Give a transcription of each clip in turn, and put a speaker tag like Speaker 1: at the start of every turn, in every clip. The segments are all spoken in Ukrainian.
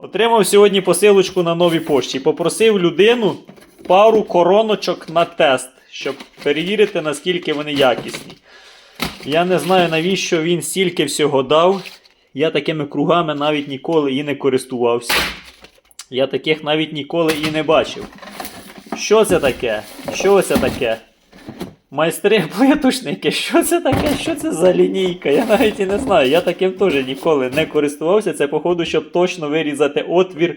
Speaker 1: Отримав сьогодні посилочку на новій пошті. Попросив людину пару короночок на тест, щоб перевірити, наскільки вони якісні. Я не знаю, навіщо він стільки всього дав. Я такими кругами навіть ніколи і не користувався. Я таких навіть ніколи і не бачив. Що це таке? Що це таке? Майстри плиточники, що це таке? Що це за лінійка? Я навіть і не знаю. Я таким теж ніколи не користувався. Це, походу, щоб точно вирізати отвір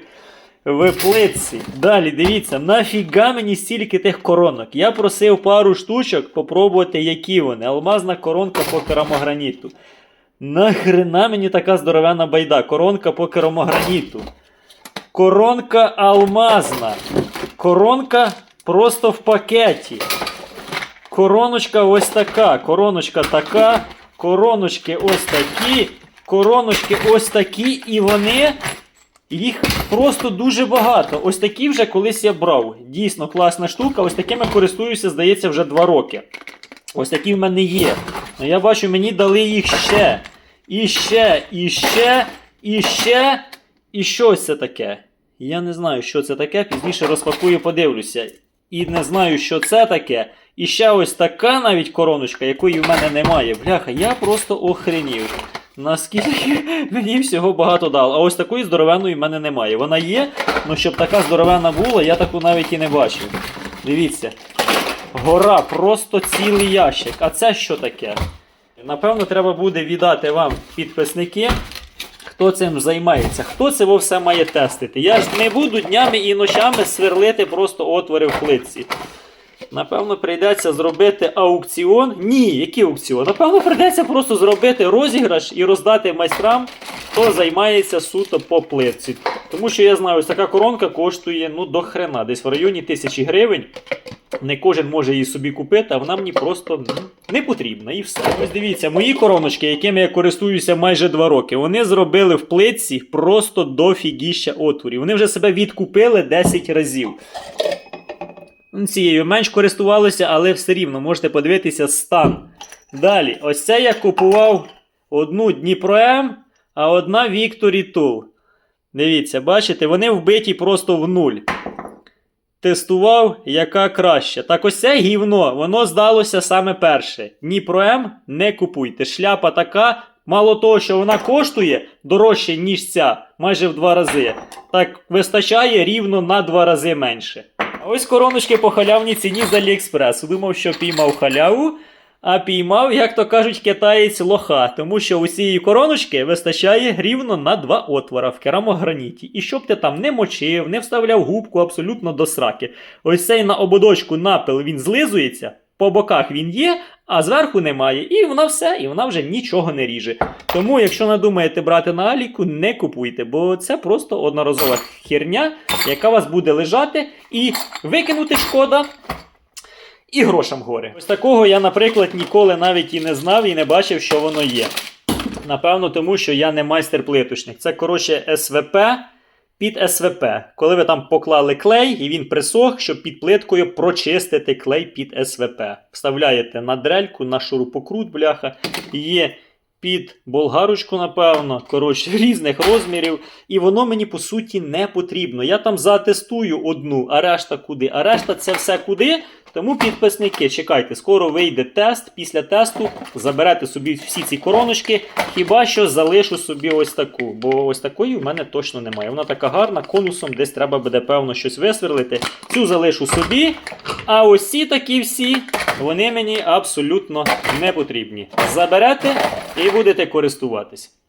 Speaker 1: в плитці. Далі, дивіться, нафіга мені стільки тих коронок. Я просив пару штучок попробувати, які вони. Алмазна коронка по керамограніту. Нахрена мені така здоровенна байда? Коронка по керамограніту. Коронка алмазна. Коронка просто в пакеті. Короночка ось така, короночка така, короночки ось такі, короночки ось такі, і вони. Їх просто дуже багато. Ось такі вже колись я брав. Дійсно класна штука. Ось такими користуюся, здається, вже 2 роки. Ось такі в мене є. Ну я бачу, мені дали їх ще. І ще, і ще, і ще. І щось це таке. Я не знаю, що це таке. Пізніше розпакую, подивлюся. І не знаю, що це таке. І ще ось така навіть короночка, якої в мене немає. Бляха, я просто охренів. Наскільки мені всього багато дало. А ось такої здоровенної в мене немає. Вона є, але щоб така здоровенна була, я таку навіть і не бачив. Дивіться. Гора, просто цілий ящик. А це що таке? Напевно, треба буде віддати вам підписники, хто цим займається, хто це все має тестити. Я ж не буду днями і ночами сверлити просто отвори в плитці. Напевно, прийдеться зробити аукціон. Ні, який аукціон? Напевно, прийдеться просто зробити розіграш і роздати майстрам, хто займається суто по плитці. Тому що я знаю, ось така коронка коштує ну, до хрена, десь в районі тисячі гривень. Не кожен може її собі купити, а вона мені просто ну, не потрібна і все. Ось дивіться, мої короночки, якими я користуюся майже 2 роки, вони зробили в плитці просто дофігіща отворів. Вони вже себе відкупили 10 разів. Цією менш користувалися, але все рівно можете подивитися стан. Далі, ось це я купував одну Дніпро М, а одна Victory Tool. Дивіться, бачите, вони вбиті просто в нуль. Тестував, яка краще. Так ось це гівно, воно здалося саме перше. Дніпро М не купуйте. Шляпа така, мало того, що вона коштує дорожче, ніж ця, майже в два рази. Так вистачає рівно на два рази менше. Ось короночки по халявній ціні з Аліекспресу. Думав, що піймав халяву, а піймав, як то кажуть, китаєць лоха, тому що усієї короночки вистачає рівно на два отвора в керамограніті. І щоб ти там не мочив, не вставляв губку абсолютно до сраки. Ось цей на ободочку напил він злизується. По боках він є, а зверху немає. І вона все, і вона вже нічого не ріже. Тому, якщо надумаєте брати на Аліку, не купуйте, бо це просто одноразова херня, яка вас буде лежати, і викинути шкода. І грошам горе. Ось такого я, наприклад, ніколи навіть і не знав, і не бачив, що воно є. Напевно, тому що я не майстер-плиточник. Це, коротше, СВП під СВП. Коли ви там поклали клей і він присох, щоб під плиткою прочистити клей під СВП. Вставляєте на дрельку, на шурупокрут, бляха. Є під болгарочку, напевно, коротше, різних розмірів. І воно мені по суті не потрібно. Я там затестую одну, а решта куди? А решта це все куди? Тому підписники, чекайте, скоро вийде тест. Після тесту заберете собі всі ці короночки. Хіба що залишу собі ось таку, бо ось такої в мене точно немає. Вона така гарна, конусом десь треба буде, певно, щось висверлити. Цю залишу собі. А ось такі всі, вони мені абсолютно не потрібні. Заберете і будете користуватись.